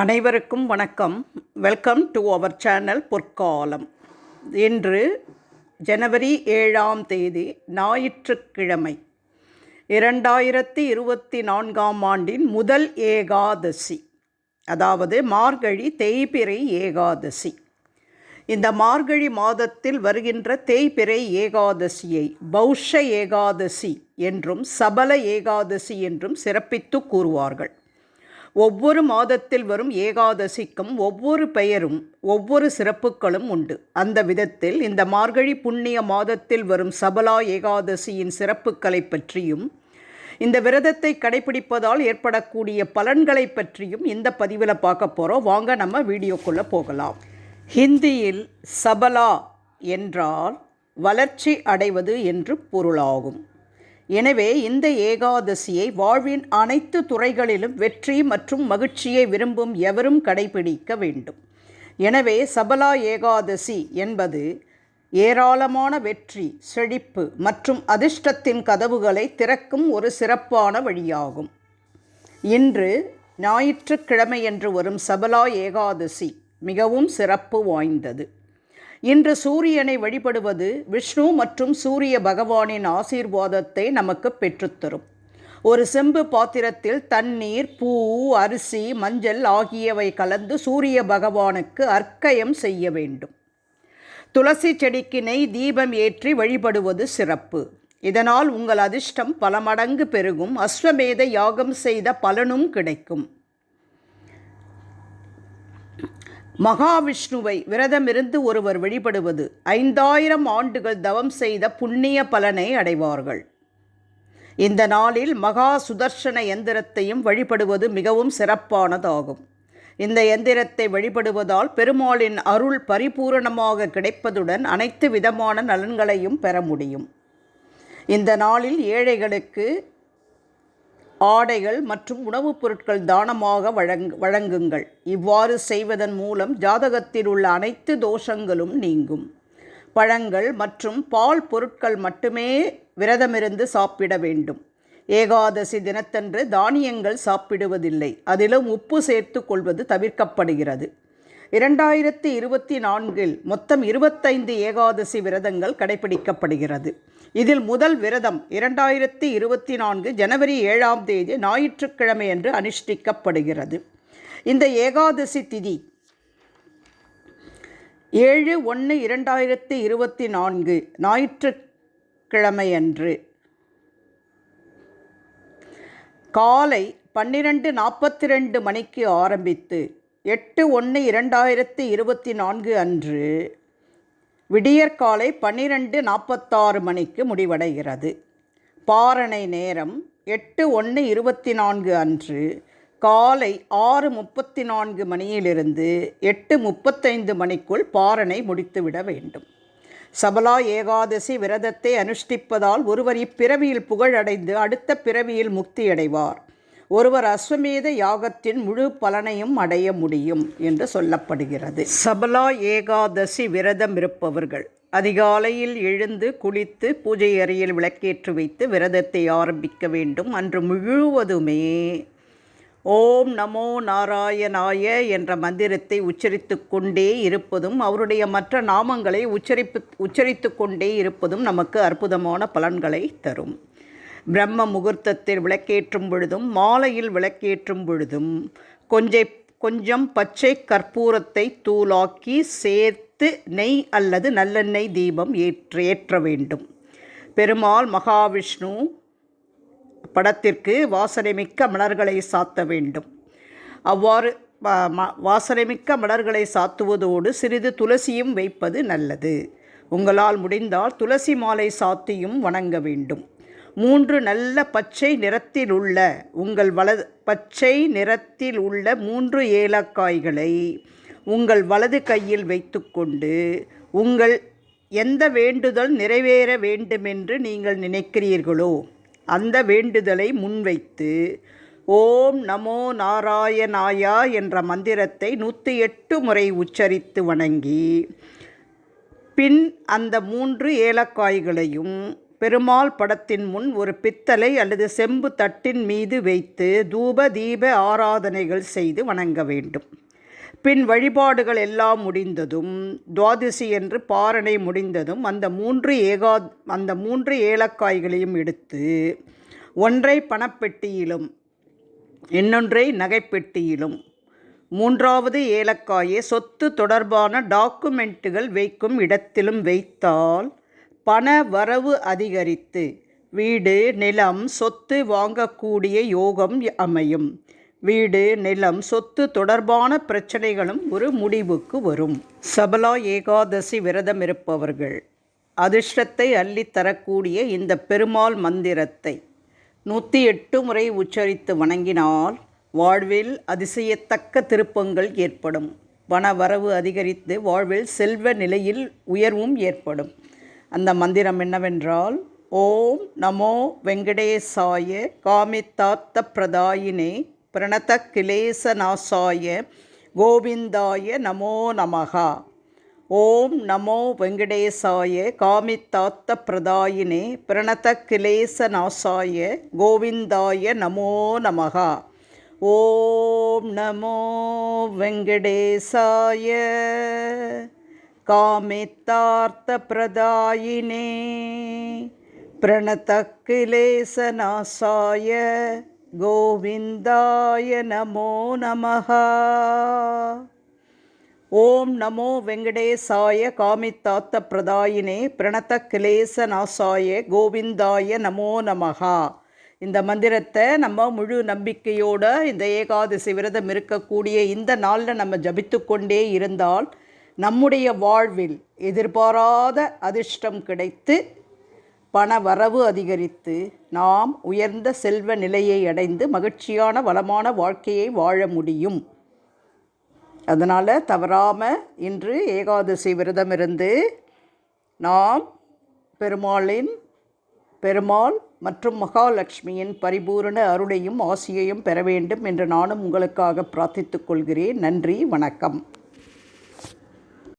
அனைவருக்கும் வணக்கம். Welcome to our channel பொற்காலம். இன்று ஜனவரி ஏழாம் தேதி ஞாயிற்றுக்கிழமை இரண்டாயிரத்தி இருபத்தி நான்காம் ஆண்டின் முதல் ஏகாதசி அதாவது மார்கழி தேய்பிறை ஏகாதசி. இந்த மார்கழி மாதத்தில் வருகின்ற தேய்பிறை ஏகாதசியை பௌஷ ஏகாதசி என்றும் சபல ஏகாதசி என்றும் சிறப்பித்து கூறுவார்கள். ஒவ்வொரு மாதத்தில் வரும் ஏகாதசிக்கும் ஒவ்வொரு பெயரும் ஒவ்வொரு சிறப்புகளும் உண்டு. அந்த விதத்தில் இந்த மார்கழி புண்ணிய மாதத்தில் வரும் சபலா ஏகாதசியின் சிறப்புகளை பற்றியும் இந்த விரதத்தை கடைபிடிப்பதால் ஏற்படக்கூடிய பலன்களை பற்றியும் இந்த பதிவில் பார்க்க போகிறோம் வாங்க நம்ம வீடியோக்குள்ளே போகலாம். ஹிந்தியில் சபலா என்றால் வளர்ச்சி அடைவது என்று பொருளாகும். எனவே இந்த ஏகாதசியை வாழ்வின் அனைத்து துறைகளிலும் வெற்றி மற்றும் மகிழ்ச்சியை விரும்பும் எவரும் கடைபிடிக்க வேண்டும். எனவே சபலா ஏகாதசி என்பது ஏராளமான வெற்றி செழிப்பு மற்றும் அதிர்ஷ்டத்தின் கதவுகளை திறக்கும் ஒரு சிறப்பான வழியாகும். இன்று ஞாயிற்றுக்கிழமை என்று வரும் சபலா ஏகாதசி மிகவும் சிறப்பு வாய்ந்தது. இன்று சூரியனை வழிபடுவது விஷ்ணு மற்றும் சூரிய பகவானின் ஆசீர்வாதத்தை நமக்கு பெற்றுத்தரும். ஒரு செம்பு பாத்திரத்தில் தண்ணீர் பூ அரிசி மஞ்சள் ஆகியவை கலந்து சூரிய பகவானுக்கு அர்க்கயம் செய்ய வேண்டும். துளசி செடிக்கு நெய் தீபம் ஏற்றி வழிபடுவது சிறப்பு. இதனால் உங்கள் அதிர்ஷ்டம் பல மடங்கு பெருகும். அஸ்வமேத யாகம் செய்த பலனும் கிடைக்கும். மகாவிஷ்ணுவை விரதமிருந்து ஒருவர் வழிபடுவது ஐந்தாயிரம் ஆண்டுகள் தவம் செய்த புண்ணிய பலனை அடைவார்கள். இந்த நாளில் மகா சுதர்ஷன எந்திரத்தையும் வழிபடுவது மிகவும் சிறப்பானதாகும். இந்த எந்திரத்தை வழிபடுவதால் பெருமாளின் அருள் பரிபூரணமாக கிடைப்பதுடன் அனைத்து விதமான நலன்களையும் பெற முடியும். இந்த நாளில் ஏழைகளுக்கு ஆடைகள் மற்றும் உணவுப் பொருட்கள் தானமாக வழங் வழங்குங்கள். இவ்வாறு செய்வதன் மூலம் ஜாதகத்தில் உள்ள அனைத்து தோஷங்களும் நீங்கும். பழங்கள் மற்றும் பால் பொருட்கள் மட்டுமே விரதமிருந்து சாப்பிட வேண்டும். ஏகாதசி தினத்தன்று தானியங்கள் சாப்பிடுவதில்லை. அதிலும் உப்பு சேர்த்து கொள்வது தவிர்க்கப்படுகிறது. இரண்டாயிரத்தி இருபத்தி நான்கில் மொத்தம் இருபத்தைந்து ஏகாதசி விரதங்கள் கடைபிடிக்கப்படுகிறது. இதில் முதல் விரதம் இரண்டாயிரத்தி இருபத்தி நான்கு ஜனவரி ஏழாம் தேதி ஞாயிற்றுக்கிழமை என்று அனுஷ்டிக்கப்படுகிறது. இந்த ஏகாதசி திதி ஏழு ஒன்று இரண்டாயிரத்தி இருபத்தி நான்கு ஞாயிற்றுக்கிழமையன்று காலை பன்னிரெண்டு நாற்பத்தி ரெண்டு மணிக்கு ஆரம்பித்து எட்டு ஒன்று இரண்டாயிரத்தி இருபத்தி நான்கு அன்று விடியற்காலை பன்னிரெண்டு நாற்பத்தாறு மணிக்கு முடிவடைகிறது. பாரணை நேரம் எட்டு ஒன்று இருபத்தி நான்கு அன்று காலை ஆறு முப்பத்தி நான்கு மணியிலிருந்து எட்டு முப்பத்தைந்து மணிக்குள் பாரணை முடித்துவிட வேண்டும். சபலா ஏகாதசி விரதத்தை அனுஷ்டிப்பதால் ஒருவர் இப்பிறவியில் புகழடைந்து அடுத்த பிறவியில் முக்தியடைவார். ஒருவர் அஸ்வமேத யாகத்தின் முழு பலனையும் அடைய முடியும் என்று சொல்லப்படுகிறது. சபலா ஏகாதசி விரதம் இருப்பவர்கள் அதிகாலையில் எழுந்து குளித்து பூஜை அறையில் விளக்கேற்றி வைத்து விரதத்தை ஆரம்பிக்க வேண்டும். அன்று முழுவதுமே ஓம் நமோ நாராயணாய என்ற மந்திரத்தை உச்சரித்து கொண்டே இருப்பதும் அவருடைய மற்ற நாமங்களை உச்சரிப்பு உச்சரித்து கொண்டே இருப்பதும் நமக்கு அற்புதமான பலன்களை தரும். பிரம்ம முகூர்த்தத்தில் விளக்கேற்றும் பொழுதும் மாலையில் விளக்கேற்றும் பொழுதும் கொஞ்சை கொஞ்சம் பச்சை கற்பூரத்தை தூளாக்கி சேர்த்து நெய் அல்லது நல்லெண்ணெய் தீபம் ஏற்ற ஏற்ற வேண்டும். பெருமாள் மகாவிஷ்ணு படத்திற்கு வாசனைமிக்க மலர்களை சாத்த வேண்டும். அவ்வாறு வாசனைமிக்க மலர்களை சாத்துவதோடு சிறிது துளசியும் வைப்பது நல்லது. உங்களால் முடிந்தால் துளசி மாலை சாத்தியும் வணங்க வேண்டும். மூன்று நல்ல பச்சை நிறத்தில் உள்ள உங்கள் வலது பச்சை நிறத்தில் உள்ள மூன்று ஏலக்காய்களை உங்கள் வலது கையில் வைத்துக்கொண்டு உங்கள் எந்த வேண்டுதல் நிறைவேற வேண்டுமென்று நீங்கள் நினைக்கிறீர்களோ அந்த வேண்டுதலை முன்வைத்து ஓம் நமோ நாராயணாயா என்ற மந்திரத்தை நூற்றி எட்டு முறை உச்சரித்து வணங்கி பின் அந்த மூன்று ஏலக்காய்களையும் பெருமாள் படத்தின் முன் ஒரு பித்தளை அல்லது செம்பு தட்டின் மீது வைத்து தூப தீப ஆராதனைகள் செய்து வணங்க வேண்டும். பின் வழிபாடுகள் எல்லாம் முடிந்ததும் துவாதிசி என்று பாரணை முடிந்ததும் அந்த மூன்று ஏகா அந்த மூன்று ஏலக்காய்களையும் எடுத்து ஒன்றை பணப்பெட்டியிலும் இன்னொன்றை நகைப்பெட்டியிலும் மூன்றாவது ஏலக்காயை சொத்து தொடர்பான டாக்குமெண்ட்டுகள் வைக்கும் இடத்திலும் வைத்தால் பண வரவு அதிகரித்து வீடு நிலம் சொத்து வாங்கக்கூடிய யோகம் அமையும். வீடு நிலம் சொத்து தொடர்பான பிரச்சனைகளும் ஒரு முடிவுக்கு வரும். சபலா ஏகாதசி விரதம் இருப்பவர்கள் அதிர்ஷ்டத்தை அள்ளித் தரக்கூடிய இந்த பெருமாள் மந்திரத்தை நூற்றி எட்டு முறை உச்சரித்து வணங்கினால் வாழ்வில் அதிசயத்தக்க திருப்பங்கள் ஏற்படும். பண வரவு அதிகரித்து வாழ்வில் செல்வ நிலையில் உயர்வும் ஏற்படும். அந்த மந்திரம் என்னவென்றால் ஓம் நமோ வெங்கடேசாய காமித்தாத்த பிரதாயினே பிரணத கிளேசநாசாய கோவிந்தாய நமோ நமகா ஓம் நமோ வெங்கடேசாய காமித்தாத்த பிரதாயினே பிரணத கிளேசநாசாய கோவிந்தாய நமோ நமகா ஓம் நமோ வெங்கடேசாய. कामितार्थप्रदायिने प्रणतकिलेशनाशाय गोविन्दाय नमो नमः ஓம் நமோ வெங்கடேசாய காமித்தாத்த பிரதாயினே பிரணத கிளேச நாசாய கோவிந்தாய நமோ நமகா இந்த மந்திரத்தை நம்ம முழு நம்பிக்கையோடு இந்த ஏகாதசி விரதம் இருக்கக்கூடிய இந்த நாளில் நம்ம ஜபித்து கொண்டே இருந்தால் நம்முடைய வாழ்வில் எதிர்பாராத அதிர்ஷ்டம் கிடைத்து பண வரவு அதிகரித்து நாம் உயர்ந்த செல்வ நிலையை அடைந்து மகிழ்ச்சியான வளமான வாழ்க்கையை வாழ முடியும். அதனால் தவறாமல் இன்று ஏகாதசி விரதம் இருந்து நாம் பெருமாளின் பெருமாள் மற்றும் மகாலட்சுமியின் பரிபூரண அருளையும் ஆசியையும் பெற வேண்டும் என்று நானும் உங்களுக்காக பிரார்த்தித்துக் கொள்கிறேன். நன்றி வணக்கம்.